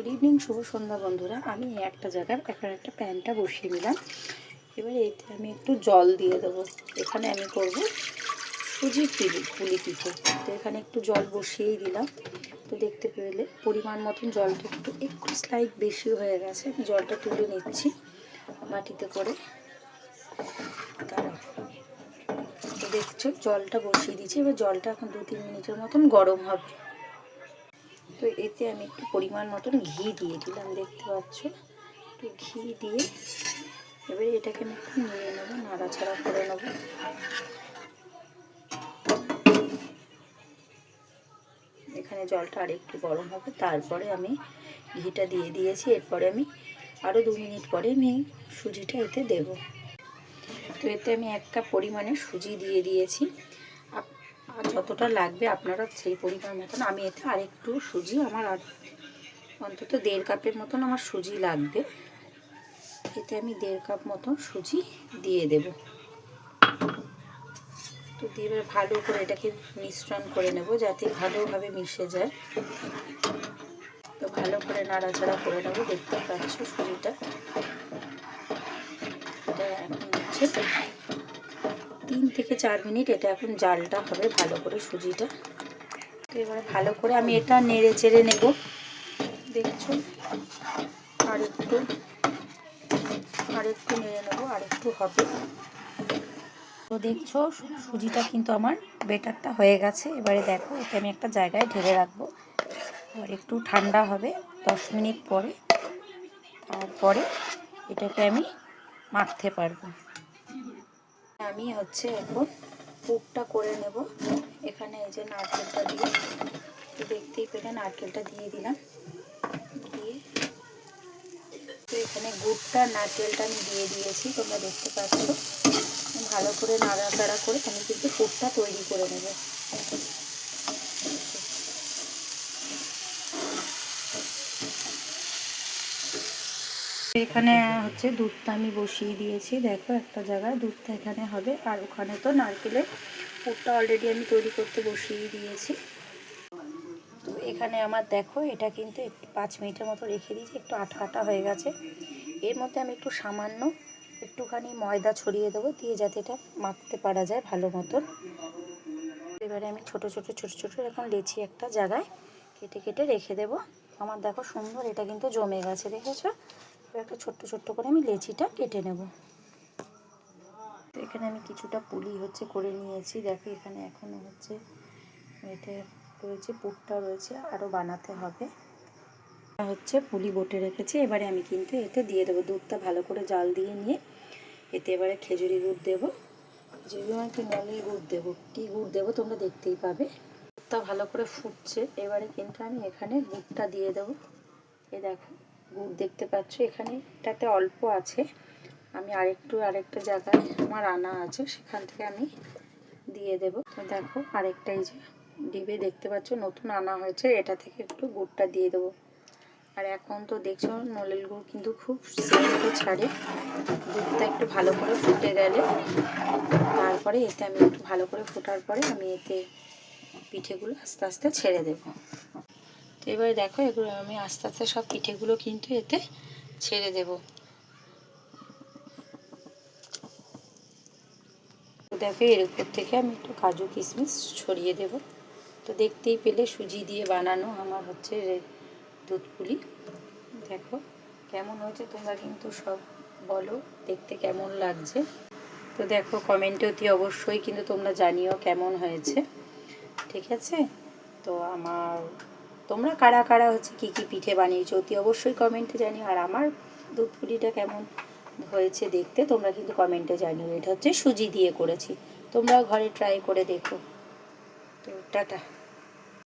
Good evening, শুভ সন্ধ্যা বন্ধুরা। আমি একটা জায়গার এখন একটা প্যানটা বসিয়ে নিলাম। এবার এতে আমি একটু জল দিয়ে দেবো। এখানে আমি করব সুজি পিলি, পুলি পিঠে। তো এখানে একটু জল বসিয়েই দিলাম। তো দেখতে পেলে পরিমাণ মতন জলটা একটু একটু স্লাইড বেশি হয়ে গেছে। আমি জলটা তুলে নিচ্ছি মাটিতে করে। দেখছ, জলটা বসিয়ে দিচ্ছি। এবার জলটা এখন দু তিন মিনিটের মতন গরম হবে। তো এতে আমি একটু পরিমাণ মতন ঘি দিয়ে দিলাম, দেখতে পাচ্ছ? একটু ঘি দিয়ে এবারে এটাকে আমি একটু নিয়ে নেব, নাড়াচাড়া করে নেব। এখানে জলটা আর একটু গরম হবে, তারপরে আমি ঘিটা দিয়ে দিয়েছি, এরপরে আমি আরও দু মিনিট পরে আমি সুজিটা এতে দেব। তো এতে আমি এক কাপ পরিমাণে সুজি দিয়ে দিয়েছি। আর যতটা লাগবে আপনারা সেই পরিমাণ মতন। আমি এতে আরেকটু সুজি, আমার আর অন্তত দেড় কাপের মতন আমার সুজি লাগবে। এতে আমি দেড় কাপ মতন সুজি দিয়ে দেব। তো দিয়ে ভালো করে এটাকে মিশ্রণ করে নেব যাতে ভালোভাবে মিশে যায়। তো ভালো করে নাড়াচাড়া করে নেব, দেখতে পাচ্ছ সুজিটা। এটা এখন হচ্ছে তিন থেকে চার মিনিট এটা এখন জালটা হবে ভালো করে সুজিটা। তো এবারে ভালো করে আমি এটা নেড়ে চেড়ে নেব। দেখছ? আর একটু আর একটু নেড়ে নেব আর একটু হবে। তো দেখছ, সুজিটা কিন্তু আমার বেটারটা হয়ে গেছে। এবারে দেখো একে আমি একটা জায়গায় ঢেলে রাখব। এবার একটু ঠান্ডা হবে, দশ মিনিট পরে। তারপরে এটাকে আমি মাখতে পারব। আমি হচ্ছে এখন পুরটা করে নেব। এখানে এই যে নারকেলটা দিয়ে দেখতেই পেলে নারকেলটা দিয়ে দিলাম। দিয়ে তো এখানে গুড়টা, নারকেলটা আমি দিয়ে দিয়েছি, তোমরা দেখতে পাচ্ছ। ভালো করে নাড়াচাড়া করে আমি কিন্তু পুরটা তৈরি করে নেব। এখানে হচ্ছে দুধটা আমি বসিয়ে দিয়েছি। দেখো একটা জায়গায় দুধটা এখানে হবে। আর ওখানে তো নারকেলের পুরটা অলরেডি আমি তৈরি করতে বসিয়ে দিয়েছি। তো এখানে আমার দেখো, এটা কিন্তু একটু পাঁচ মিনিটের মতো রেখে দিয়েছি। একটু আটা আটা হয়ে গেছে। এর মধ্যে আমি একটু সামান্য একটুখানি ময়দা ছড়িয়ে দেবো দিয়ে যাতে এটা মাখতে পারা যায় ভালো মতন। এবারে আমি ছোট ছোট ছোট ছোট এরকম লেচি একটা জায়গায় কেটে কেটে রেখে দেবো। আমার দেখো সুন্দর এটা কিন্তু জমে গেছে, দেখেছ? একটা ছোট্ট ছোট্ট করে আমি লেচিটা কেটে নেব। তো এখানে আমি কিছুটা পুলি হচ্ছে করে নিয়েছি। দেখো এখানে এখনও হচ্ছে এটা রয়েছে, পুরটা রয়েছে আরও বানাতে হবে। হচ্ছে পুলি বটে রেখেছি, এবারে আমি কিন্তু এতে দিয়ে দেবো। দুধটা ভালো করে জাল দিয়ে নিয়ে এতে এবারে খেজুরি গুড় দেবো। খেজুরি গুড় কি নলের গুড় দেবো? কী গুড় দেবো তোমরা দেখতেই পাবে। দুধটা ভালো করে ফুটছে, এবারে কিন্তু আমি এখানে গুড়টা দিয়ে দেবো। এ দেখো দেখতে পাচ্ছ এখানে, এটাতে অল্প আছে। আমি আরেকটু, আরেকটা জায়গায় আমার আনা আছে, সেখান থেকে আমি দিয়ে দেব। তো দেখো, আরেকটা এই যে ডিবে দেখতে পাচ্ছ, নতুন আনা হয়েছে, এটা থেকে একটু গুড়টা দিয়ে দেবো। আর এখন তো দেখছ নলেল গুড় কিন্তু খুব সেন্টও ছাড়ে। দুধটা একটু ভালো করে ফুটে গেলে, তারপরে এতে আমি একটু ভালো করে ফোটার পরে আমি এতে পিঠেগুলো আস্তে আস্তে ছেড়ে দেবো। তো এবারে দেখো, এগুলো আমি আস্তে আস্তে সব পিঠেগুলো কিন্তু এতে ছেড়ে দেব। দেখো, এর উপর থেকে আমি একটু কাজু কিশমিশ ছড়িয়ে দেব। তো দেখতেই পেলে সুজি দিয়ে বানানো আমার হচ্ছে দুধ পুলি দেখো, কেমন হয়েছে তোমরা কিন্তু সব বলো, দেখতে কেমন লাগছে। তো দেখো কমেন্টে অতি অবশ্যই কিন্তু তোমরা জানিও কেমন হয়েছে। ঠিক আছে? তো আমার তোমরা কারা কারা হচ্ছে কি কি পিঠে বানিয়েছো অতি অবশ্যই কমেন্টে জানিও। আর আমার দুধ পুলিটা কেমন হয়েছে দেখতে তোমরা কিন্তু কমেন্টে জানিও। এটা হচ্ছে সুজি দিয়ে করেছি। তোমরাও ঘরে ট্রাই করে দেখো। তো টাটা।